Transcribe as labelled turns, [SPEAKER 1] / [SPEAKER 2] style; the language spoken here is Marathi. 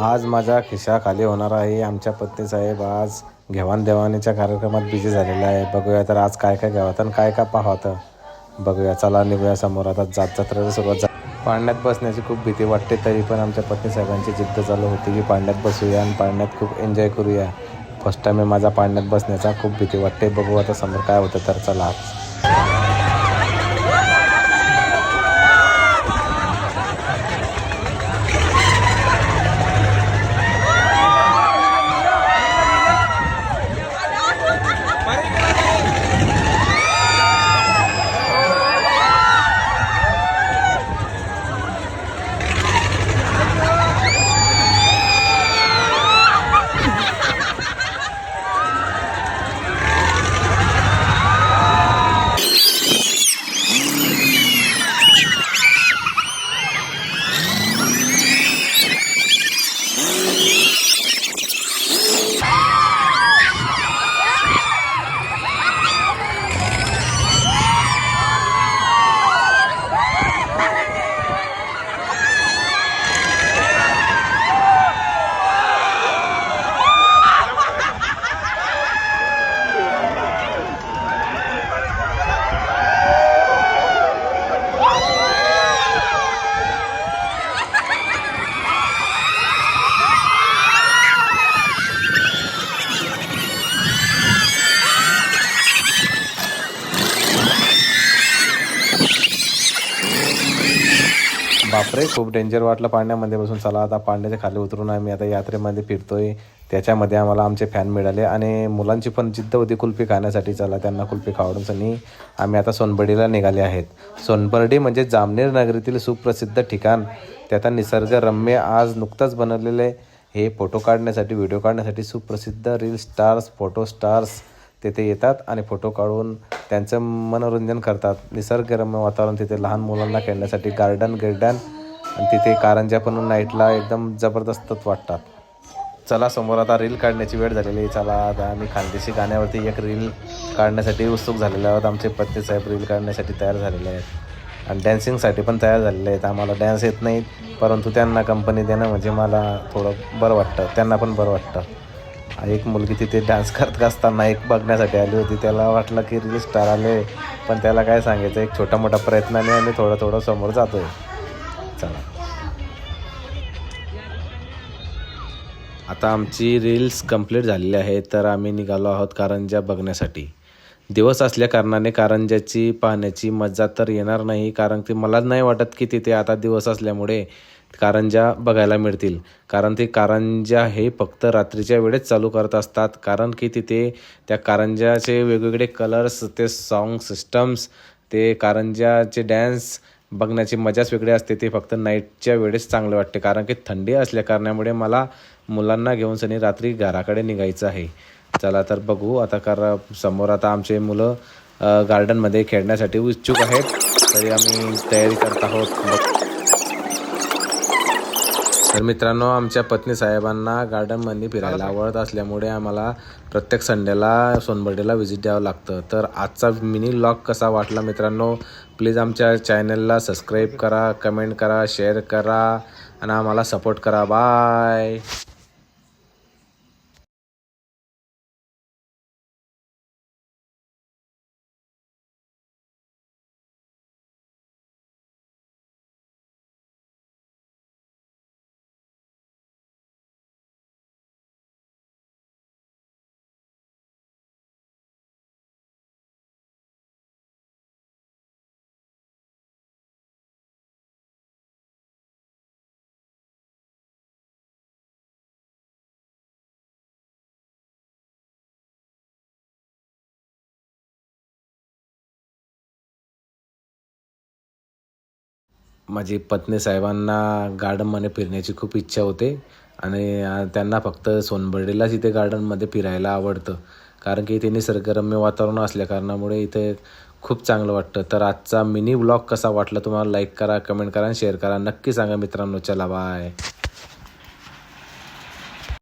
[SPEAKER 1] आज माझा खिशा खाली होणार आहे. आमच्या पत्नीसाहेब आज घेवाण देवाणीच्या कार्यक्रमात बिझी झालेला आहे बघूया तर आज काय काय घ्यावं आणि काय काय पाहतं बघूया. चला निघूया समोर. आता जात जत्रेला सुरुवात जा पाण्यात बसण्याची खूप भीती वाटते तरी पण आमच्या पत्नीसाहेबांची जिद्द चालू होती की पाण्यात बसूया आणि पाण्यात खूप एन्जॉय करूया. फर्स्ट टाईम माझा पाण्यात बसण्याचा. खूप भीती वाटते. बघू आता समोर काय होतं तर. चला. बापरे खूप डेंजर वाटलं पाण्यामध्ये बसून. चला आता पाण्याच्या खाली उतरून आम्ही. आता यात्रेमध्ये फिरतोय. त्याच्यामध्ये आम्हाला आमचे फॅन मिळाले. आणि मुलांची पण जिद्द होती कुल्फी खाण्यासाठी. चला त्यांना कुल्फी खावडून सनी आम्ही आता सोनबर्डीला निघाले आहेत. सोनबर्डी म्हणजे जामनेर नगरीतील सुप्रसिद्ध ठिकाण. त्याचा निसर्गरम्य आज नुकतंच बनवलेले हे फोटो काढण्यासाठी व्हिडिओ काढण्यासाठी सुप्रसिद्ध रील स्टार्स फोटो स्टार्स तेथे येतात. आणि फोटो काढून त्यांचं मनोरंजन करतात. निसर्गरम्य वातावरण तिथे लहान मुलांना खेळण्यासाठी गार्डन गिर्डन आणि तिथे कारंज्या पण नाईटला एकदम जबरदस्तच वाटतात. चला समोर आता रील काढण्याची वेळ झालेली आहे. चला आता आम्ही खानदेशी गाण्यावरती एक रील काढण्यासाठी उत्सुक झालेले आहोत. आमचे पत्नीसाहेब रील काढण्यासाठी तयार झालेले आहेत. आणि डॅन्सिंगसाठी पण तयार झालेले आहेत. आम्हाला डॅन्स येत नाहीत. परंतु त्यांना कंपनी देणं म्हणजे मला थोडं बरं वाटतं. त्यांना पण बरं वाटतं. एक मुलगी तिथे डान्स करत असताना एक बघण्यासाठी आली होती. त्याला वाटलं की रील स्टार आले पण त्याला काय सांगायचं एक छोटा मोठा प्रयत्नाने आणि थोडं थोडं समोर जातोय. चला. आता आमची रील्स कंप्लीट झालेली आहे तर आम्ही निघालो आहोत कारंजा बघण्यासाठी. दिवस असल्या कारणाने कारंजाची पाहण्याची मजा तर येणार नाही कारण ती मला नाही वाटत की तिथे आता दिवस असल्यामुळे कारंजा बघायला मिळतील. कारण ते कारंजा हे फक्त रात्रीच्या वेळेस चालू करत असतात. कारण की तिथे त्या कारंजाचे वेगवेगळे कलर्स ते साँग सिस्टम्स ते कारंजाचे डॅन्स बघण्याची मजाच वेगळी असते. ते फक्त नाईटच्या वेळेस चांगले वाटते. कारण की थंडी असल्या कारणामुळे मला मुलांना घेऊन सनी रात्री घराकडे निघायचं आहे. चला तर बघू आता कारण समोर आता आमचे मुलं गार्डनमध्ये खेळण्यासाठी उत्सुक आहेत. तरी आम्ही तयारी करत आहोत. तर मित्रांनो आमच्या पत्नी साहेबांना गार्डनमध्ये फिरायला आवडत असल्यामुळे आम्हाला प्रत्येक संडेला सोनबर्डेला व्हिजिट द्यावं लागतं. तर आजचा मिनी लॉग कसा वाटला मित्रांनो? प्लीज आमच्या चॅनलला सबस्क्राईब करा कमेंट करा शेअर करा आणि आम्हाला सपोर्ट करा. बाय माझी पत्नी साहेबांना गार्डनमध्ये फिरण्याची खूप इच्छा होते आणि त्यांना फक्त सोनबर्डीलाच इथे गार्डनमध्ये फिरायला आवडतं. कारण की इथे निसर्गरम्य वातावरण असल्या कारणामुळे इथे खूप चांगलं वाटतं. तर आजचा मिनी ब्लॉग कसा वाटला तुम्हाला लाईक करा कमेंट करा आणि शेअर करा. नक्की सांगा मित्रांनो. चला बाय.